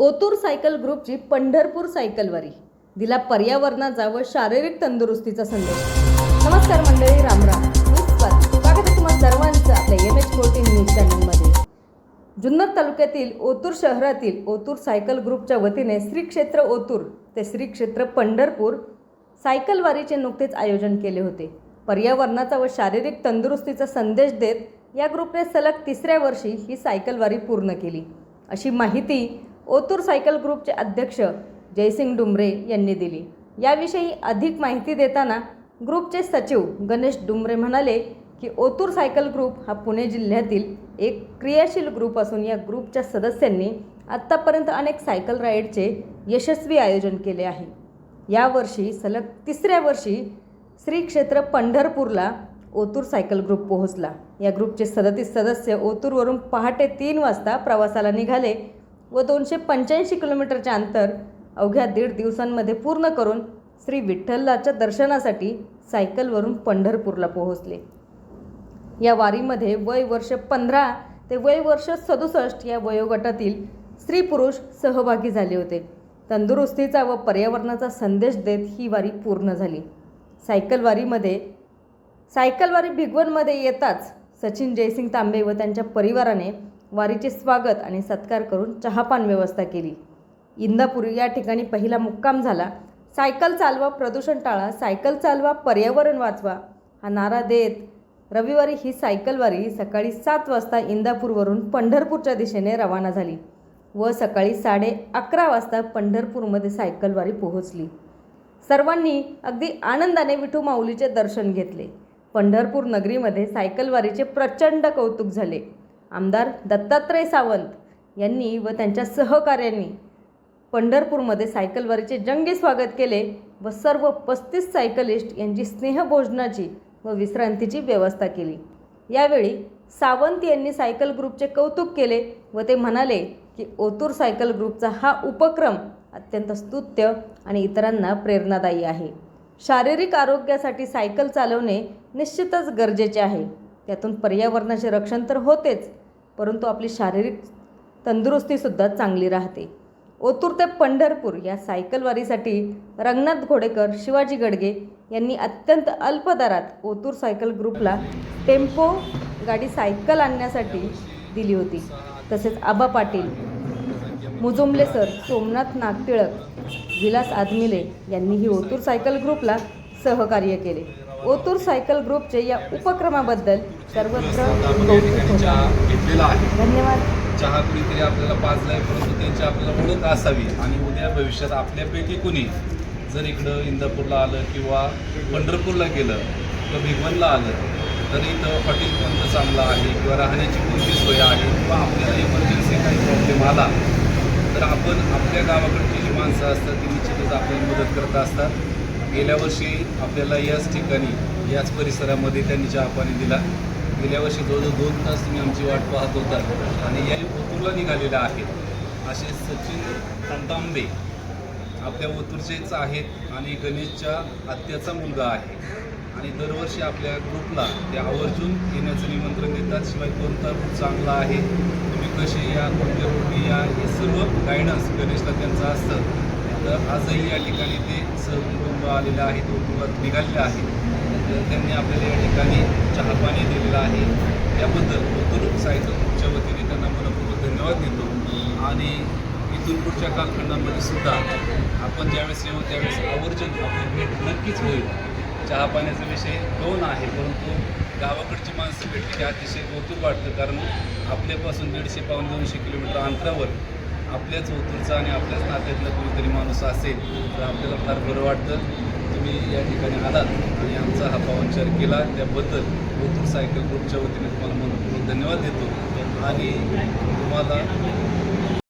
Otur cycle ग्रुपची पंढरपूर सायकलवारी. दिला पर्यावरणाचा व शारीरिक तंदुरुस्तीचा संदेश. नमस्कार मंडळी रामराम स्वागत आहे सर्वांचं आपल्या एम एच फोर्टीन न्यूज चॅनलमध्ये जुन्नर तालुक्यातील ओतूर शहरातील ओतूर सायकल ग्रुपच्या वतीने श्री क्षेत्र ओतूर ते श्री क्षेत्र पंढरपूर सायकलवारीचे नुकतेच आयोजन केले होते. पर्यावरणाचा व शारीरिक तंदुरुस्तीचा संदेश देत या ग्रुपने सलग तिसऱ्या वर्षी ही सायकलवारी पूर्ण केली. अशी माहिती ओतूर सायकल ग्रुपचे अध्यक्ष जयसिंग डुमरे यांनी दिली. याविषयी अधिक माहिती देताना ग्रुपचे सचिव गणेश डुमरे म्हणाले की ओतूर सायकल ग्रुप हा पुणे जिल्ह्यातील एक क्रियाशील ग्रुप असून या ग्रुपच्या सदस्यांनी आत्तापर्यंत अनेक सायकल राईडचे यशस्वी आयोजन केले आहे. यावर्षी सलग तिसऱ्या वर्षी श्री क्षेत्र पंढरपूरला ओतूर सायकल ग्रुप पोहोचला. या ग्रुपचे सदतीस सदस्य ओतूरवरून पहाटे तीन वाजता प्रवासाला निघाले. व दोनशे पंच्याऐंशी किलोमीटरचे अंतर अवघ्या दीड दिवसांमध्ये पूर्ण करून श्री विठ्ठलाच्या दर्शनासाठी सायकलवरून पंढरपूरला पोहोचले. या वारीमध्ये वय वर्ष पंधरा ते वय वर्ष सदुसष्ट या वयोगटातील स्त्री पुरुष सहभागी झाले होते. तंदुरुस्तीचा व पर्यावरणाचा संदेश देत ही वारी पूर्ण झाली. सायकलवारीमध्ये सायकलवारी भिगवणमध्ये येताच सचिन जयसिंग तांबे व त्यांच्या परिवाराने वारीचे स्वागत आणि सत्कार करून चहापान व्यवस्था केली. इंदापूर या ठिकाणी पहिला मुक्काम झाला. सायकल चालवा प्रदूषण टाळा सायकल चालवा पर्यावरण वाचवा हा नारा देत रविवारी ही सायकलवारी सकाळी सात वाजता इंदापूरवरून पंढरपूरच्या दिशेने रवाना झाली व सकाळी साडे अकरा वाजता पंढरपूरमध्ये सायकलवारी पोहोचली. सर्वांनी अगदी आनंदाने विठू माऊलीचे दर्शन घेतले. पंढरपूर नगरीमध्ये सायकलवारीचे प्रचंड कौतुक झाले. आमदार दत्तात्रय सावंत यांनी व त्यांच्या सहकाऱ्यांनी पंढरपूरमध्ये सायकलवारीचे जंगी स्वागत केले व सर्व पस्तीस सायकलिस्ट यांची स्नेहभोजनाची व विश्रांतीची व्यवस्था केली. यावेळी सावंत यांनी सायकल ग्रुपचे कौतुक केले व ते म्हणाले की ओतूर सायकल ग्रुपचा हा उपक्रम अत्यंत स्तुत्य आणि इतरांना प्रेरणादायी आहे. शारीरिक आरोग्यासाठी सायकल चालवणे निश्चितच गरजेचे आहे. त्यातून पर्यावरणाचे रक्षण तर होतेच परंतु आपली शारीरिक तंदुरुस्तीसुद्धा चांगली राहते. ओतूर ते पंढरपूर या सायकलवारीसाठी रंगनाथ घोडेकर शिवाजी गडगे यांनी अत्यंत अल्प दरात ओतूर सायकल ग्रुपला टेम्पो गाडी सायकल आणण्यासाठी दिली होती. तसेच आबा पाटील मुजुमले सर सोमनाथ नागटिळक विलास आदमिले यांनीही ओतूर सायकल ग्रुपला सहकार्य केले. ओतूर सायकल ग्रुपचे या उपक्रमाबद्दल सर्वत्र. घेतलेला आहे. धन्यवाद. चहा कुणीतरी आपल्याला पाजलाय परंतु त्यांची आपल्याला ओळख असावी आणि उद्या भविष्यात आपल्यापैकी कुणी जर इकडं इंदापूरला आलं किंवा पंढरपूरला गेलं किंवा भिगवणला आलं तर इथं हॉटेल कोणतं चांगलं आहे किंवा राहण्याची कोणती सोय आहे किंवा आपल्याला इमर्जन्सी काही प्रॉब्लेम आला तर आपण आपल्या गावाकडची जी माणसं असतात ती निश्चितच आपल्याला मदत करत असतात. गेल्या वर्षी आपल्याला याच ठिकाणी याच परिसरामध्ये त्यांनी चहा पाणी दिला. गेल्या वर्षी जवळजवळ दोन तास तुम्ही आमची वाट पाहत होता. आणि या ओतूरला निघालेल्या आहेत असे सचिन तंतांबे आपल्या ओतूरचेच आहेत आणि गणेशच्या आत्याचा मुलगा आहे. आणि दरवर्षी आपल्या ग्रुपला ते आवर्जून येण्याचं निमंत्रण देतात. शिवाय कोणता रूप चांगला आहे? तुम्ही कसे या कोणत्या रूटने या हे सर्व गायडन्स गणेशला त्यांचं असतं. तर आजही या ठिकाणी ते सहकुटुंब आलेले आहेत कुटुंबात निघालेले आहेत तर त्यांनी आपल्याला या ठिकाणी चहा पाणी दिलेलं आहे. त्याबद्दल ओतूर साहित्य ग्रुपच्या वतीने त्यांना मनपूर्वक धन्यवाद देतो. आणि इथून पुढच्या कालखंडामध्ये सुद्धा आपण ज्यावेळेस येऊ त्यावेळेस आवर्जून आपली भेट नक्कीच होईल. चहा पाण्याचा विषय दोन आहे परंतु गावाकडची माणसं भेटली की अतिशय कौतुक वाटतं. कारण आपल्यापासून दीडशे पावणे दोनशे किलोमीटर अंतरावर आपल्याच ओतूरचा आणि आपल्याच नात्यातला कोणीतरी माणूस असेल तर आपल्याला फार बरं वाटतं. तुम्ही या ठिकाणी आलात आणि आमचा हा पाहुणचार केला. त्याबद्दल ओतूर सायकल ग्रुपच्या वतीने तुम्हाला मनपूर्वक धन्यवाद देतो. आणि तुम्हाला